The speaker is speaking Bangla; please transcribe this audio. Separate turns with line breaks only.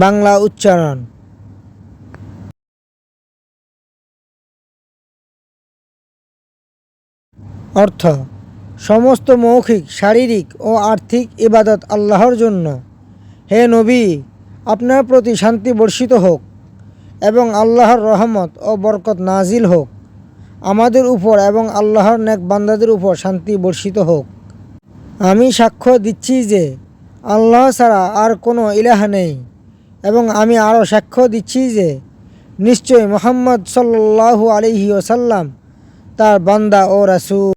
বাংলা উচ্চারণ। অর্থ, সমস্ত মৌখিক, শারীরিক ও আর্থিক ইবাদত আল্লাহর জন্য। হে নবী, আপনার প্রতি শান্তি বর্ষিত হোক এবং আল্লাহর রহমত ও বরকত নাজিল হোক। আমাদের উপর এবং আল্লাহর নেক বান্দাদের উপর শান্তি বর্ষিত হোক। আমি সাক্ষ্য দিচ্ছি যে আল্লাহ ছাড়া আর কোনো ইলাহা নেই। এবং আমি আরও সাক্ষ্য দিচ্ছি যে নিশ্চয়ই মোহাম্মদ সাল্লু আলহি ওসাল্লাম তার বান্দা ও রাসূল।